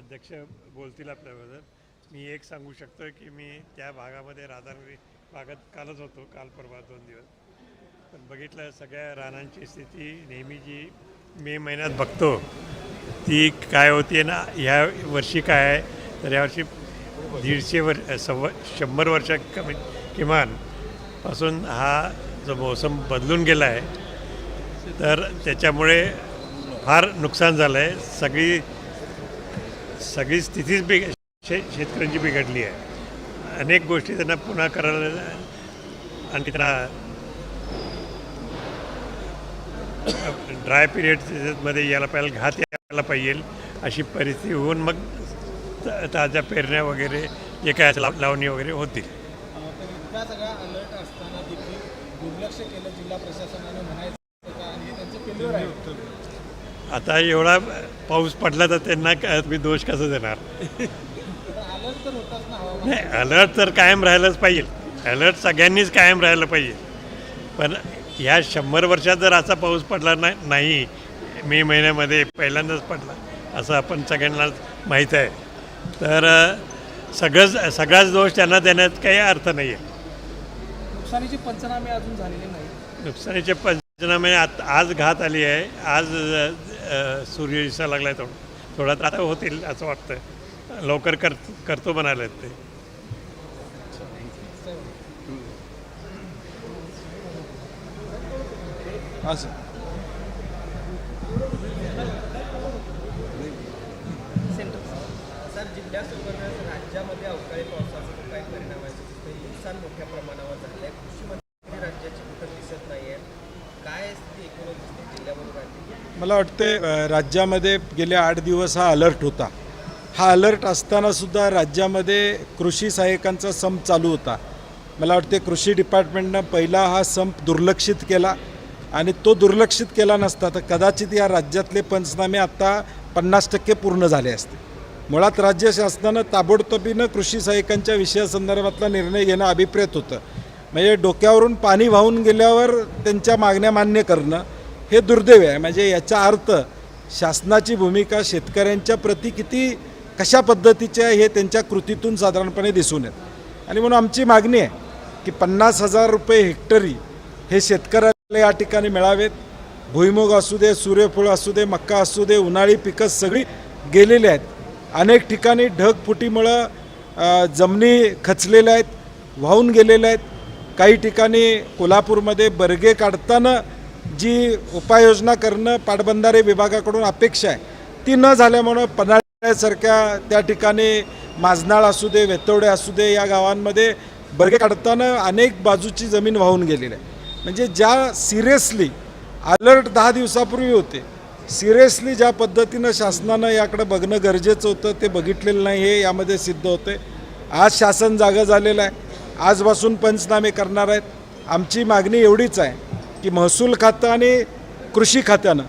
अध्यक्ष बोलतील आपल्याबद्दल. मी एक सांगू शकतो की मी त्या भागामध्ये राधानगरी भागात कालच होतो काल परवा दोन दिवस. पण बघितलं सगळ्या रानांची स्थिती नेहमी जी मे महिन्यात बघतो ती काय होती ना ह्या वर्षी काय आहे तर यावर्षी दीडशे वर्ष सव्वा शंभर वर्ष कमी किमानपासून हा जो मोसम बदलून गेला आहे तर त्याच्यामुळे फार नुकसान झालं आहे. सगळी सगळी स्थितीच बिघ शे शेतकऱ्यांची बिघडली आहे. अनेक गोष्टी त्यांना पुन्हा करायला आणखी त्यांना ड्राय पिरियडमध्ये यायला पाहिजे घात यायला पाहिजे अशी परिस्थिती होऊन मग त- ताज्या पेरण्या वगैरे जे काय लाव- लावणी वगैरे होतील. दुर्लक्ष केलं जिल्हा प्रशासनाने म्हणायचं आता एवढा पाऊस पडला तर त्यांना काय तुम्ही दोष कसं देणार? नाही अलर्ट तर कायम राहायलाच पाहिजे. अलर्ट सगळ्यांनीच कायम राहायला पाहिजे. पण ह्या शंभर वर्षात जर असा पाऊस पडला ना नाही मे महिन्यामध्ये पहिल्यांदाच पडला असं आपण सगळ्यांना माहीत आहे. तर सगळंच सगळाच दोष त्यांना देण्यात काही अर्थ नाही आहे नुकसानीचे पंचनामे अजून झालेले नाही नुकसानीचे पंचनामे आत आज घात आली आहे. आज सूर्य दिसायला लागला आहे थोडं थोडा तर आता होतील असं वाटतं लवकर कर करतो म्हणाले ते. असं राज्यामध्ये अवकाळी पावसाचा काही परिणाम आहे. नुकसान मोठ्या प्रमाणावर झालं आहे कृषी मंत्री राज्याची कुठं दिसत नाही आहे काय स्थिती एकूणच दिसते जिल्ह्यामध्ये राज्याची मला वाटते राज्यामध्ये गेले आठ दिवस हा अलर्ट होता. हा अलर्ट असतानासुद्धा राज्यामध्ये कृषी सहाय्यकांचा संप चालू होता. मला वाटते कृषी डिपार्टमेंटनं पहिला हा संप दुर्लक्षित केला आणि तो दुर्लक्षित केला नसता तर कदाचित या राज्यातले पंचनामे आत्ता पन्नास टक्के पूर्ण झाले असते. मुळात राज्य शासनानं ताबडतोबीनं कृषी सहाय्यकांच्या विषयासंदर्भातला निर्णय घेणं अभिप्रेत होतं. म्हणजे डोक्यावरून पाणी वाहून गेल्यावर त्यांच्या मागण्या मान्य करणं हे दुर्दैव आहे. म्हणजे याचा अर्थ शासनाची भूमिका शेतकऱ्यांच्या प्रती किती कशा पद्धतीची आहे हे त्यांच्या कृतीतून साधारणपणे दिसून येत. आणि म्हणून आमची मागणी आहे की पन्नास हजार रुपये हेक्टरी हे शेतकऱ्याला या ठिकाणी मिळावेत. भुईमुग असू दे सूर्यफूळ असू दे मक्का असू दे उन्हाळी पिकं सगळी गेलेली आहेत. अनेक ठिकाणी ढगफुटीमुळं जमिनी खचलेल्या आहेत वाहून गेलेल्या आहेत. काही ठिकाणी कोल्हापूरमध्ये बर्गे काढताना जी उपाययोजना करणं पाटबंधारे विभागाकडून अपेक्षा आहे ती न झाल्यामुळं पन्हाळ्यासारख्या त्या ठिकाणी माजनाळ असू दे वेतोडे असू दे या गावांमध्ये बर्गे काढताना अनेक बाजूची जमीन वाहून गेलेली आहे. म्हणजे ज्या सिरियसली अलर्ट दहा दिवसापूर्वी होते सिरियसली ज्या पद्धतीनं शासनानं याकडे बघणं गरजेचं होतं ते बघितलेलं नाही हे यामध्ये सिद्ध होते. आज शासन जागं झालेलं आहे आजपासून पंचनामे करणार आहेत. आमची मागणी एवढीच आहे की महसूल खातं आणि कृषी खात्यानं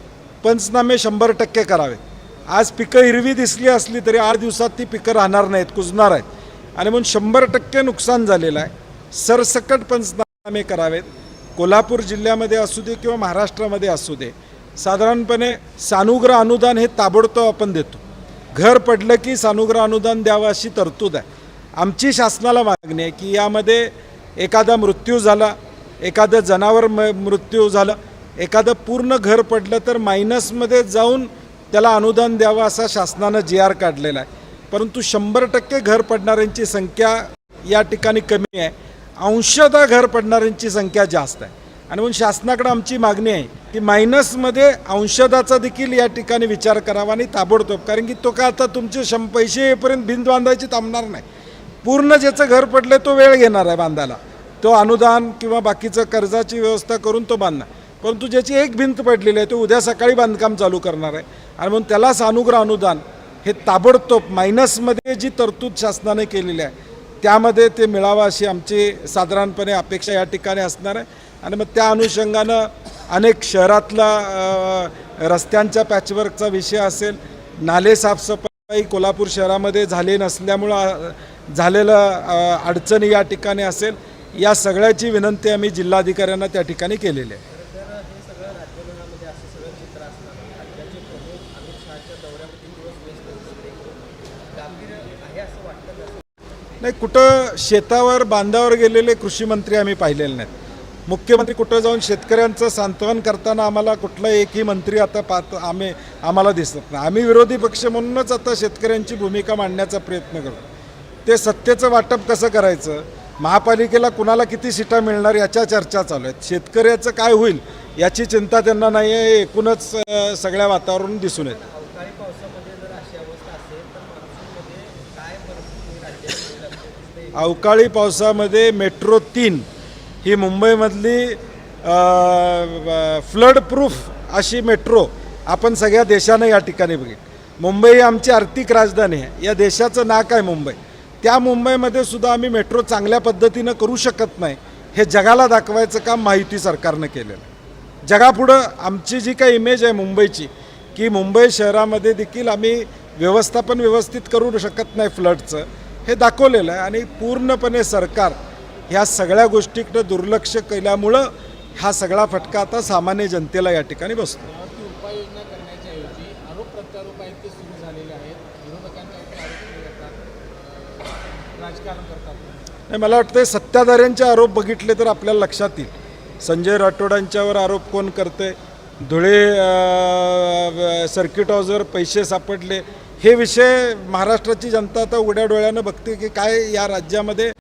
पंचनामे शंभर टक्के करावे. आज पिकं हिरवी दिसली असली तरी आठ दिवसात ती पिकं राहणार नाहीत कुजणार आहेत. आणि म्हणून शंभर टक्के नुकसान झालेलं आहे. सरसकट पंचनामे करावेत. कोल्हापूर जिल्ह्यामध्ये असू दे किंवा महाराष्ट्रामध्ये असू दे साधारणपणे सानुग्रह अनुदान हे ताबडतोब आपण देतो. घर पडलं की सानुग्रह अनुदान द्यावं अशी तरतूद आहे. आमची शासनाला मागणी आहे की यामध्ये एखादा मृत्यू झाला एखादं जनावर म मृत्यू झालं एखादं पूर्ण घर पडलं तर मायनसमध्ये जाऊन त्याला अनुदान द्यावं असा शासनानं जी आर काढलेला आहे. परंतु शंभर टक्के घर पडणाऱ्यांची संख्या या ठिकाणी कमी आहे. अंशतः घर पडणाऱ्यांची संख्या जास्त आहे. आणि म्हणून शासनाकडे आमची मागणी आहे की मायनसमध्ये अंशदाचा देखील या ठिकाणी विचार करावा आणि ताबडतोब कारण की तो का आता तुमचे शं पैसे येईपर्यंत भिंत बांधायची थांबणार नाही. पूर्ण ज्याचं घर पडलं तो वेळ घेणार आहे बांधायला. तो अनुदान किंवा बाकीचं कर्जाची व्यवस्था करून तो बांधणार. परंतु ज्याची एक भिंत पडलेली आहे तो उद्या सकाळी बांधकाम चालू करणार आहे. आणि म्हणून त्याला सानुग्रह अनुदान हे ताबडतोब मायनसमध्ये जी तरतूद शासनाने केलेली आहे त्यामध्ये ते मिळावं अशी आमची साधारणपणे अपेक्षा या ठिकाणी असणार आहे. आणि मग त्या अनुषंगानं अनेक शहरातला रस्त्यांच्या पॅचवर्कचा विषय असेल नाले साफसफाई कोल्हापूर शहरामध्ये झाले नसल्यामुळं झालेलं अडचणी या ठिकाणी असेल या सगळ्याची विनंती आम्ही जिल्हाधिकाऱ्यांना त्या ठिकाणी केलेली आहे. नाही कुठं शेतावर बांधावर गेलेले कृषी मंत्री आम्ही पाहिलेले नाहीत. मुख्यमंत्री कुठं जाऊन शेतकऱ्यांचं सांत्वन करताना आम्हाला कुठला एकही मंत्री आता पाहत आम्ही आम्हाला दिसत नाही. आम्ही विरोधी पक्ष म्हणूनच आता शेतकऱ्यांची भूमिका मांडण्याचा प्रयत्न करतो. ते सत्तेचं वाटप कसं करायचं? महापालिकेला कुणाला किती सीटा मिळणार याच्या चर्चा चालू आहेत. शेतकऱ्याचं काय होईल याची चिंता त्यांना नाही आहे एकूणच सगळ्या वातावरण दिसून येतं. अवकाळी पावसामध्ये मेट्रो तीन ही मुंबईमधली फ्लड प्रूफ अशी मेट्रो आपण सगळ्या देशानं या ठिकाणी बघितली. मुंबई ही आमची आर्थिक राजधानी आहे. या देशाचं नाक आहे मुंबई. त्या मुंबईमध्ये सुद्धा आम्ही मेट्रो चांगल्या पद्धतीनं करू शकत नाही. हे जगाला दाखवायचं काम माहिती सरकारनं केलेलं आहे. जगापुढं आमची जी काही इमेज आहे मुंबईची की मुंबई शहरामध्ये देखील आम्ही व्यवस्थापन व्यवस्थित करू शकत नाही फ्लडचं हे दाखवलेलं आहे. आणि पूर्णपणे सरकार ह्या सगळ्या गोष्टीकडे दुर्लक्ष केल्यामुळं हा सगळा फटका आता सामान्य जनतेला या ठिकाणी बसतो त्यावरती उपाययोजना करण्याच्या ऐवजी आरोप प्रत्यारोप आहेत ते सुरू झालेले आहेत विरोधकांच्यावरती आरोप केले जातात अं, राजकारण करतात नाही मला वाटतं सत्ताधाऱ्यांचे आरोप बघितले तर आपल्याला लक्षात येईल. संजय राठोडांच्यावर आरोप कोण करते धुळे सर्किट हाऊसवर पैसे सापडले. हे विषय महाराष्ट्राची जनता आता उघड्या डोळ्यानं बघते की काय या राज्यामध्ये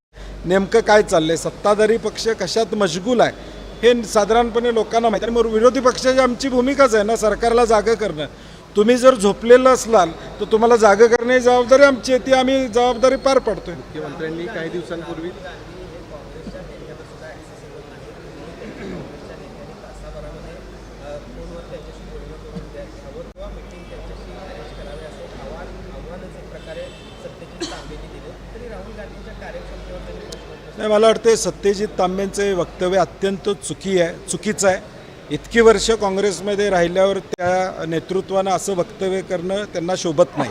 नेमकं काय चाललंय? सत्ताधारी पक्ष कशात मशगूल आहे? हे साधारणपणे लोकांना माहिती आहे. आणि मग विरोधी पक्षाची आमची भूमिकाच आहे ना सरकारला जागं करणं. तुम्ही जर झोपलेलं असलाल तर तुम्हाला जागं करण्याची जबाबदारी आमची आहे ती आम्ही जबाबदारी पार पाडतोय. मुख्यमंत्र्यांनी काही दिवसांपूर्वी नाही मला वाटते सत्यजित तांबेंचं हे वक्तव्य अत्यंत चुकी आहे चुकीचं आहे. इतकी वर्ष काँग्रेसमध्ये राहिल्यावर त्या नेतृत्वानं असं वक्तव्य करणं त्यांना शोभत नाही.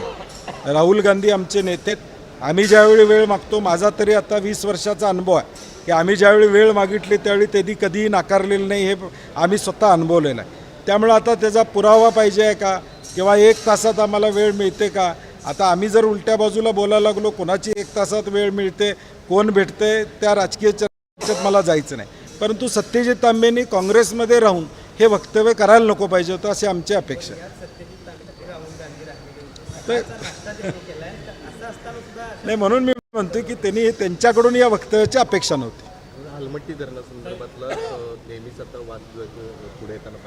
राहुल गांधी आमचे नेते आम्ही ज्यावेळी वेळ मागतो माझा तरी आता वीस वर्षाचा अनुभव आहे की आम्ही ज्यावेळी वेळ मागितली त्यावेळी त्यांनी कधीही नाकारलेलं नाही हे आम्ही स्वतः अनुभवलेलं आहे. त्यामुळं आता त्याचा पुरावा पाहिजे आहे का? किंवा एक तासात आम्हाला वेळ मिळते का? आता आम्ही जर उलट्या बाजूला बोलायला लागलो कोणाची एक तासात वेळ मिळते कोण भेटते त्या राजकीय चर्चेत मला जायचं नाही. परंतु सत्यजित तांबेंनी काँग्रेसमध्ये राहून हे वक्तव्य करायला नको पाहिजे होतं अशी आमची अपेक्षा तर- नाही म्हणून मी म्हणतो की त्यांनी त्यांच्याकडून या वक्तव्याची अपेक्षा नव्हती. आलमट्टी धरणासंदर्भातला नेहमीच आता वाद पुढे येताना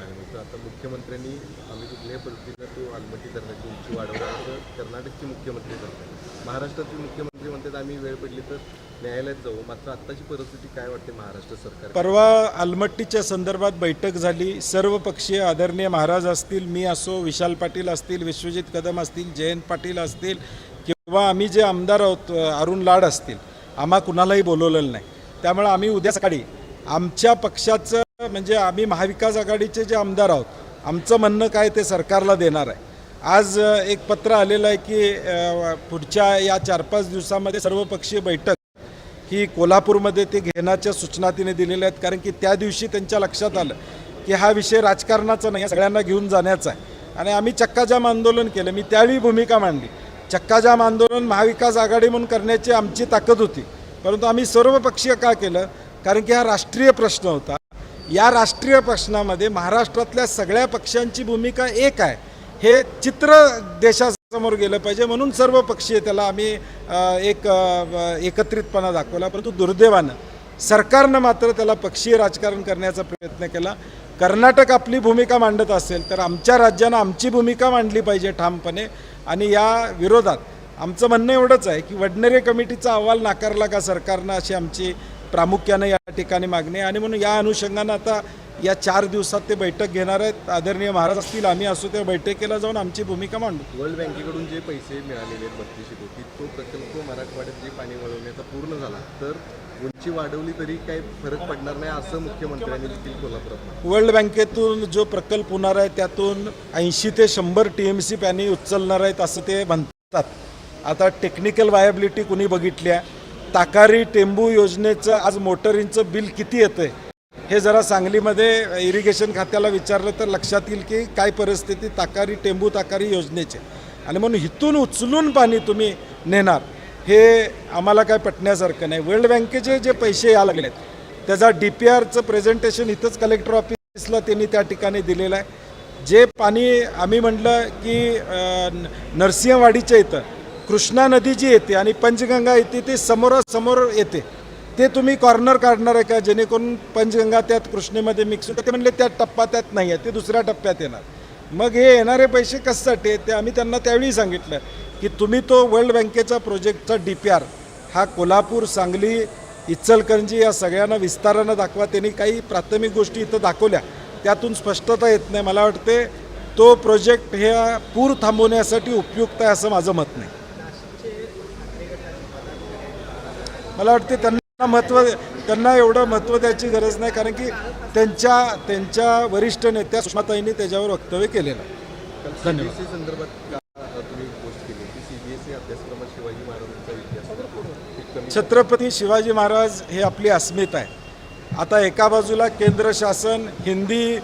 आता मुख्यमंत्र्यांनी आम्ही कुठल्याही पद्धतीनं तो आलमट्टी धरणाची उंची वाढवणार कर्नाटकचे मुख्यमंत्री करतात महाराष्ट्राचे मुख्यमंत्री म्हणतात आम्ही वेळ पडली तर न्यायालयात जाऊ. मात्र आत्ताची परिस्थिती काय वाटते महाराष्ट्र सरकार? परवा अलमट्टीच्या संदर्भात बैठक झाली. सर्व पक्षीय आदरणीय महाराज असतील मी असो विशाल पाटील असतील विश्वजित कदम असतील जयंत पाटील असतील किंवा आम्ही जे आमदार आहोत अरुण लाड असतील आम्हा कुणालाही बोलवलेलं नाही. त्यामुळे आम्ही उद्या सकाळी आमच्या पक्षाचं म्हणजे आम्ही महाविकास आघाडीचे जे आमदार आहोत आमचं म्हणणं काय ते सरकारला देणार आहे. आज एक पत्र आलेलं आहे की पुढच्या या चार पाच दिवसामध्ये सर्वपक्षीय बैठक ही कोल्हापूरमध्ये ते घेण्याच्या सूचना तिने दिलेल्या आहेत. कारण की त्या दिवशी त्यांच्या लक्षात आलं की हा विषय राजकारणाचा नाही सगळ्यांना घेऊन जाण्याचा आहे. आणि आम्ही चक्काजाम आंदोलन केलं. मी त्यावेळी भूमिका मांडली. चक्काजाम आंदोलन महाविकास आघाडी म्हणून करण्याची आमची ताकद होती. परंतु आम्ही सर्वपक्षीय का केलं? कारण की हा राष्ट्रीय प्रश्न होता. या राष्ट्रीय प्रश्नामध्ये महाराष्ट्रातल्या सगळ्या पक्षांची भूमिका एक आहे. हे चित्र देशासमोर गेलं पाहिजे म्हणून सर्व पक्षीय त्याला आम्ही एक एकत्रितपणा दाखवला परंतु दुर्दैवानं सरकारनं मात्र त्याला पक्षीय राजकारण करण्याचा प्रयत्न केला. कर्नाटक आपली भूमिका मांडत असेल तर आमच्या राज्यानं आमची भूमिका मांडली पाहिजे ठामपणे आणि या विरोधात आमचं म्हणणं एवढंच आहे की वडनेरे कमिटीचा अहवाल नाकारला का सरकारनं अशी आमची प्रामुख्यानं या ठिकाणी मागणी आणि म्हणून या अनुषंगानं आता या चार दिवसात ते बैठक घेणार आहेत. आदरणीय महाराज असतील आम्ही असू त्या बैठकीला जाऊन आमची भूमिका मांडू. वर्ल्ड बँकेकडून जे पैसे मिळालेले आहेत बत्तीसशे कोटी तो प्रकल्प मराठवाड्यात जे पाणी वळवण्याचा पूर्ण झाला तर उंची वाढवली तरी काही फरक पडणार नाही असं मुख्यमंत्र्यांनी देखील कोल्हापुरात म्हटलं. वर्ल्ड बँकेतून जो प्रकल्प होणार आहे त्यातून ऐंशी ते शंभर टी एम सी पॅनी उचलणार आहेत असं ते म्हणतात. आता टेक्निकल वायबिलिटी कुणी बघितली आहे? ताकारी टेंबू योजनेचं आज मोटरींचं बिल किती येतं आहे हे जरा सांगलीमध्ये इरिगेशन खात्याला विचारलं तर लक्षात येईल की काय परिस्थिती ताकारी टेंबू ताकारी योजनेचे. आणि म्हणून इथून उचलून पाणी तुम्ही नेणार हे आम्हाला काय पटण्यासारखं नाही. वर्ल्ड बँकेचे जे पैसे या आहेत त्याचा डी पी आरचं प्रेझेंटेशन इथंच कलेक्टर ऑफिसला त्यांनी त्या ठिकाणी दिलेलं आहे. जे पाणी आम्ही म्हटलं की न- नरसिंहवाडीच्या इथं कृष्णा नदी जी येते आणि पंचगंगा येते ती समोरासमोर येते. ते तुम्ही कॉर्नर काढणार आहे का? जेणेकरून पंचगंगा त्यात कृष्णेमध्ये मिक्स होतं. ते म्हणले त्या टप्पा त्यात नाही आहे ते दुसऱ्या टप्प्यात येणार. मग हे येणारे पैसे कशासाठी आहेत ते आम्ही त्यांना त्यावेळी सांगितलं की तुम्ही तो वर्ल्ड बँकेचा प्रोजेक्टचा डी पी आर हा कोल्हापूर सांगली इचलकरंजी या सगळ्यांना विस्तारानं दाखवा. त्यांनी काही प्राथमिक गोष्टी इथं दाखवल्या. त्यातून स्पष्टता येत नाही मला वाटते तो प्रोजेक्ट हे पूर थांबवण्यासाठी उपयुक्त आहे असं माझं मत नाही. मला वाटते त्यांना महत्त्व त्यांना एवढं महत्त्व द्यायची गरज नाही कारण की त्यांच्या त्यांच्या वरिष्ठ नेत्या सुषमाताईंनी त्याच्यावर वक्तव्य केलेलं आहे. धन्यवाद. सीबीएसई संदर्भात का अ, तुम्ही पोस्ट केली? की सीबीएसई अभ्यासक्रमात शिवाजी महाराजांचा इतिहास कमी छत्रपती शिवाजी महाराज हे आपली अस्मिता आहे. आता एका बाजूला केंद्र शासन हिंदी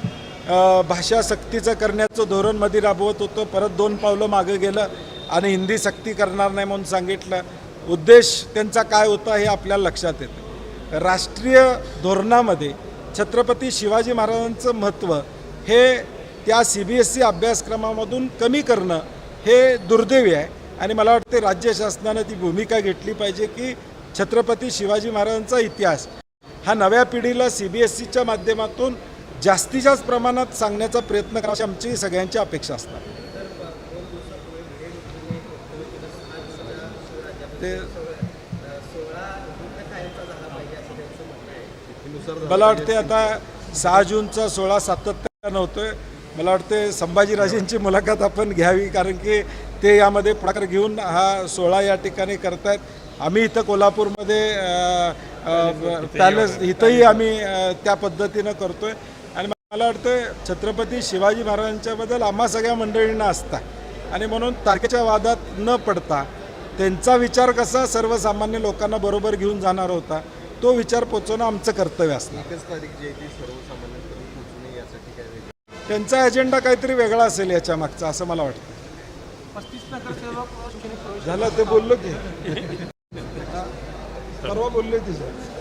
भाषा सक्तीचं करण्याचं धोरणमध्ये राबवत होतं परत दोन पावलं मागं गेलं आणि हिंदी सक्ती करणार नाही म्हणून सांगितलं. उद्देश त्यांचा काय होता हे आपल्याला लक्षात येतं. राष्ट्रीय धोरणामध्ये छत्रपती शिवाजी महाराजांचं महत्त्व हे त्या सी बी एस सी अभ्यासक्रमामधून कमी करणं हे दुर्दैवी आहे. आणि मला वाटते राज्य शासनानं ती भूमिका घेतली पाहिजे की छत्रपती शिवाजी महाराजांचा इतिहास हा नव्या पिढीला सी बी एस सीच्या माध्यमातून जास्तीत जास्त प्रमाणात सांगण्याचा प्रयत्न करायची आमची सगळ्यांची अपेक्षा असतात ते मला वाटते आता सहा जूनचा सोळा सातत्यानं होतोय. मला वाटते संभाजीराजेंची मुलाखत आपण घ्यावी कारण की ते यामध्ये पुढाकार घेऊन हा सोहळा या ठिकाणी करतायत. आम्ही इथं कोल्हापूरमध्ये पॅलेस इथंही आम्ही त्या पद्धतीनं करतोय. आणि मला वाटतं छत्रपती शिवाजी महाराजांच्याबद्दल आम्हा सगळ्या मंडळींना असता. आणि म्हणून तारखेच्या वादात न पडता त्यांचा विचार कसा सर्वसामान्य लोकांना बरोबर घेऊन जाणार होता तो विचार पोचवणं आमचं कर्तव्य असणार. त्यांचा अजेंडा काहीतरी वेगळा असेल याच्या मागचा असं मला वाटतं. झालं ते बोललो की. परवा बोलले तिचं.